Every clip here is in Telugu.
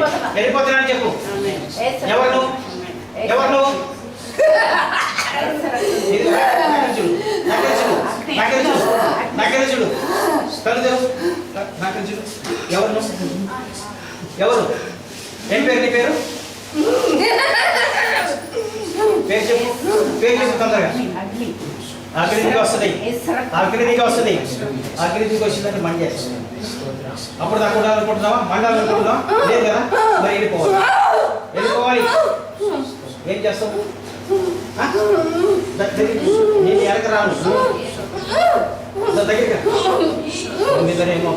వెళ్ళిపోతున్నాను. చెప్పు. ఎవరు? ఎవరు? నువ్వు? ఇది నాకెళ్ళి చూడు. నాకెళ్ళి చూడు నాకెళ్ళి చూడు. ఎవరు? ఎవరు? ఏం పేరు నీ పేరు? పేరు చెప్పు. పేరు చెప్పు తొందరగా. ఆఖరి నీకు వస్తుంది. ఆఖరి నీకు వస్తుంది. ఆఖరి నీకు వచ్చిందంటే మండి చేస్తుంది. అప్పుడు దాకా ఉండాలనుకుంటున్నావా మండాలనుకుంటున్నావా లేదు కదా మరి వెళ్ళిపోవాలి వెళ్ళిపోవాలి ఏం చేస్తావు. నేను వెనక రాను దగ్గర ఏమో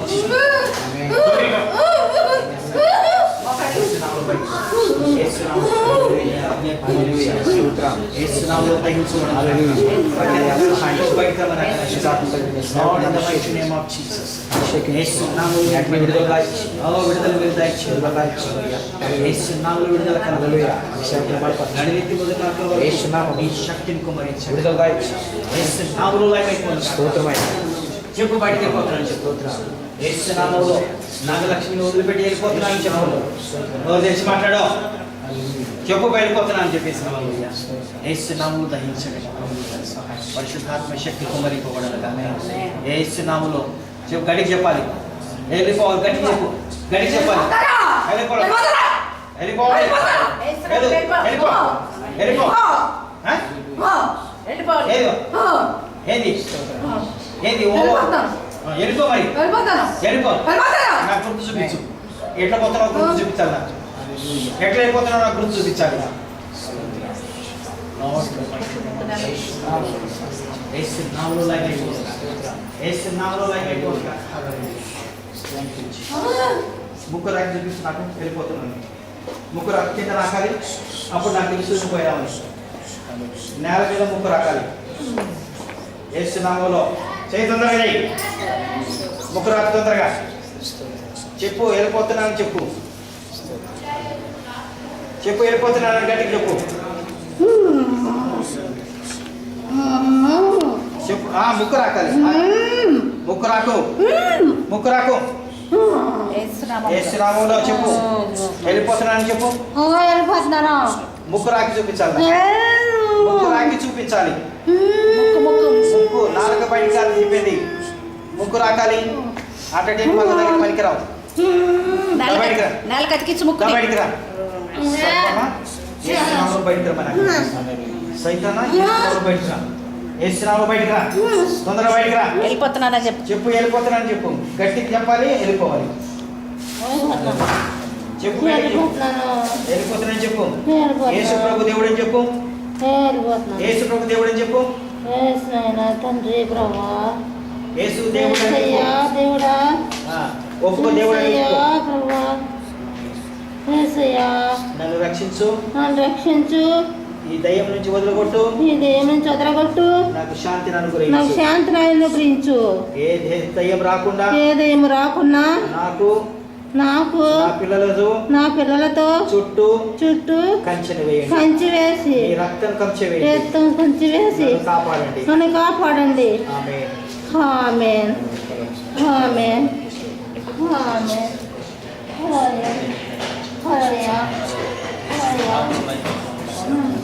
దగ్గరికి రా. యేసునామములో బయట. యేసునామములో యేసునామములో తగ్గించుకోవడం. బయట విడుదల దయచేయి. ఓ, విడుదల మీరు దయచేయి. యేసునామములో విడుదల కలగలుగా. నడినెత్తి మొదటి శక్తిని కుమ్మరించండి. విడుదల దయచేయి. యేసునామములో లయమైపోయింది. స్తోత్రమైన చెప్పు బయటికి వెళ్ళిపోతున్నాను చెప్పు యేసునామంలో నాగలక్ష్మిని వదిలిపెట్టి వెళ్ళిపోతున్నాను చెప్పు నోరు తెరిచి మాట్లాడు చెప్పు వెళ్ళిపోతున్నాను చెప్పేసి ఏసునాములు దహించండి పరిశుద్ధాత్మ శక్తి కుమరిపోవడలుగా ఏసునాములో చెప్పు గడికి చెప్పాలి. వెళ్ళిపోవాలి గడికి చెప్పు. గడికి చెప్పాలి. వెళ్ళిపోవాలి. వెళ్ళిపోవాలి వెళ్ళు. వెళ్ళిపో. వెళ్ళిపో. ఆ? ఏది? ఏంది? ఏంది? ఓ. ఆ, వెళ్ళిపో మరి. వెళ్ళిపో. నాకు గుర్తు చూపించు. ఎట్లా పోతున్నావు గుర్తు చూపించాలి నాకు. ఎట్లా వెళ్ళిపోతున్నావు నాకు గుర్తు చూపించాలి. ఏసు నామములో లైవ్ అయిపోతుంది ఏసు నామములో లైవ్ అయిపోతుంది ముగ్గురు రాకి చూపిస్తూ నాకు వెళ్ళిపోతున్నాను ముక్కు రాకి కింద రాకాలి అప్పుడు నాకు తెలుసు పోయామని నేల మీద ముక్కు రాకాలి ఏసు నామంలో చేయి తొందరగా చేయి ముగ్గురు రాకి తొందరగా చెప్పు వెళ్ళిపోతున్నాను చెప్పు చెప్పు వెళ్ళిపోతున్నాను గట్టికి చెప్పు చెప్పు. ఆ ముక్కు రాకాలి. ముక్కు రాకు. ముక్కు రాకు. ఏసునామంలో చెప్పు. వెళ్ళిపోతున్నాను చెప్పు. వెళ్ళిపోతున్నాను ముక్కు రాకి చూపించాలి. ముక్కు రాకి చూపించాలి. ముక్కు నాలుక బయటికి రాలి చెప్పింది ముక్కు రాకాలి. అటెండ్ మన దగ్గర పనికిరావు. బయటికి రా. సైతానా, బయటికి రా. ఏసునామంలో బయటికి రా. ఏసునామంలో బయటికి రా తొందరగా బయటికి రా. వెళ్ళిపోతున్నానని చెప్పు. చెప్పు వెళ్ళిపోతున్నాను చెప్పు. గట్టికి చెప్పాలి వెళ్ళిపోవాలి. చెప్పు. వెళ్ళిపోతున్నాను. చెప్పు. యేసు ప్రభు దేవుడు అని చెప్పు యేసు ప్రభు దేవుడు అని చెప్పు తండ్రి ప్రభా. యేసు దేవుడు దేవుడా. ఆ, ఒప్పుకో దేవుడు. ప్రభా. నన్ను రక్షించు. నన్ను రక్షించు. ఈ దయ్యం నుంచి వదిలిగొట్టు. నీ దేయం నుంచి వదలగొట్టు. నాకు శాంతిని నాకు అనుగ్రహించు శాంతిని అనుగ్రహించు. ఏ దయ్యం రాకుండా ఏ దెయ్యం రాకున్నా నాకు నాకు నా పిల్లలతో నా పిల్లలతో చుట్టూ చుట్టూ కంచెను వేయండి. కంచి వేసి రక్తం కంచె వేయండి. రక్తం కంచి వేసి కాపాడండి. నన్ను కాపాడండి. ఆమె amen. Amen. Amen. Hallelujah. Hallelujah.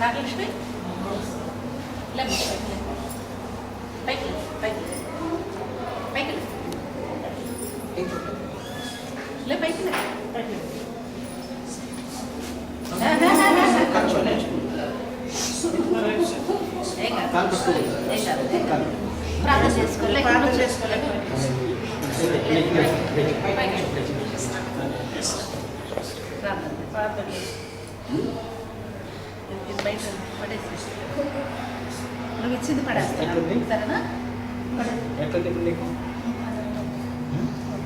Nagalakshmi left పైకి పైకి పైకి లే పైకి లే ఏం కాదు ఏం కాదు ఏం కాదు ప్రార్థన చేసుకోలే ప్రార్థన చేసుకోలే ప్రార్థన బయట పడేసి నువ్వు ఇచ్చింది పడేస్తా ఎట్లుంది? సరేనా? ఎట్లా ఇప్పుడు నీకు?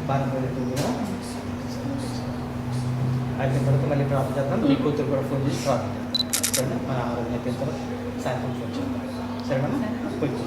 బాగా పడుతుంది అయితే పడితే మళ్ళీ ప్రార్థన చేద్దాం. మీ కూతురు కూడా ఫోన్ చేసి ప్రార్థన చేద్దాం. సరేనా? మన ఆరోగ్యం అయిపోయిన తర్వాత సాయంత్రం ఫోన్ చేద్దాం. సరేనా? కొంచెం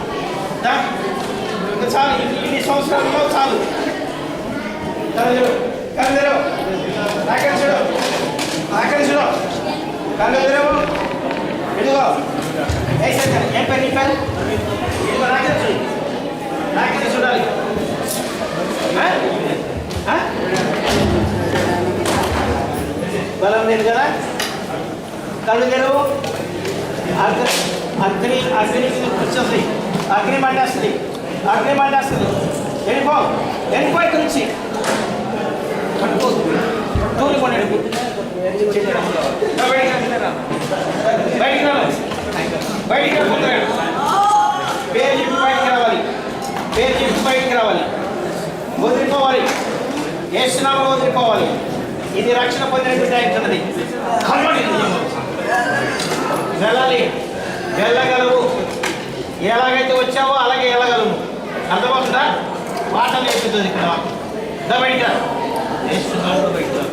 చాలు ఇన్ని- ఇన్ని చాలు కళ్ళు తెరువు కళ్ళు తెరువు చూడు నాకెళ్ళి చూడు ఇదిగో ఏ ఏం పని పని పేరు ఇదిగో నాకెళ్ళి చూడు చూడాలి ఆ? బలం లేదు కదా కళ్ళు తెరువు అగ్ని అగ్ని కూర్చొస్తాయి కూర్చొస్తుంది అగ్ని మండేస్తుంది అగ్ని మండేస్తుంది వెళ్ళిపో వెళ్ళిపో ఇక్కడి నుంచి. పట్టుకో దూరి కొన్నాడు బయటికి రావాలి. బయటికి రాకుంటున్నాడు పేరు బయటికి రావాలి. పేరు బయటికి రావాలి. వదిలిపోవాలి. ఏసునామా వదిలిపోవాలి. ఇది రక్షణ పొందినటువంటి బిడ్డ అవుతున్నది వెళ్ళాలి. వెళ్ళగలవు. ఎలాగైతే వచ్చావో అలాగే వెళ్ళగలవు. అర్థమవుతుందా? పాట నేర్చుతుంది ఇక్కడ దా బయటికి రా. ఏసునామములో బయటికి రా.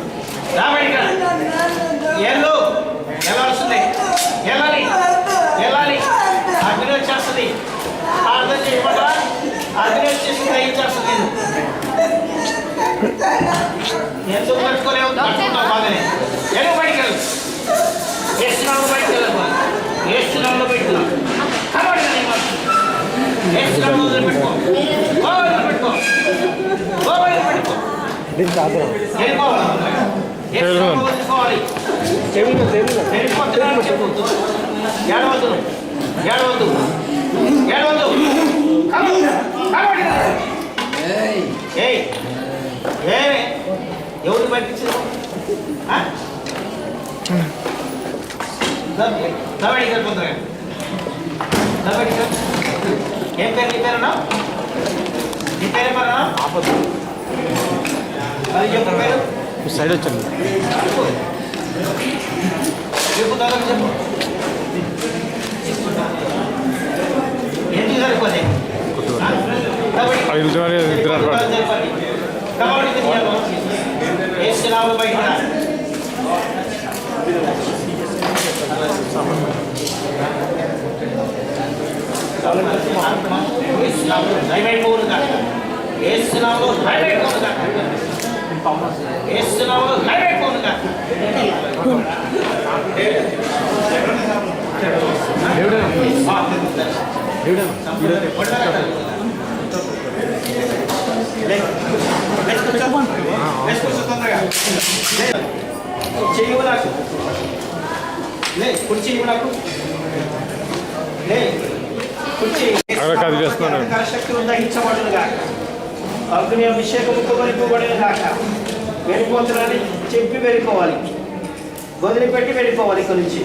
ఎల్లు వెళ్ళాల్సిందే వెళ్ళాలి. వెళ్ళాలి. అగ్ని వచ్చేస్తుంది. అర్థం చేయమంటారా అగ్ని వచ్చేసి గ్రహించేస్తుంది ఎందుకు పట్టుకోలేవు? పట్టుకుంటావు బాగానే. ఎలుగు బయటికి వెళ్ళు ఏసునామములో బయటికి వెళ్ళకు. ఏసునామములో ఏడవద్దు ఏడవద్దు ఏడవద్దు పేరునా నీ పేరు అది పేరు. సైడ్ వచ్చింది చెప్పు. చెప్పు దాదాపు చెప్పు. ఎందుకు సరిపోతే ఐదు నిమిషాలు ఇద్దరు అడగండి. కబడ్డీ వేస్తున్నాము బయట వేస్తున్నాము వేస్తున్నాము చెయ్యి నాకు లే కుడి చెయ్యి నాకు లే అగ్ని అభిషేకం కొనిపోబడిన గాక వెళ్ళిపోతున్నానని చెప్పి వెళ్ళిపోవాలి. వదిలిపెట్టి వెళ్ళిపోవాలి ఇక్కడి నుంచి.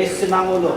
ఏసునామంలో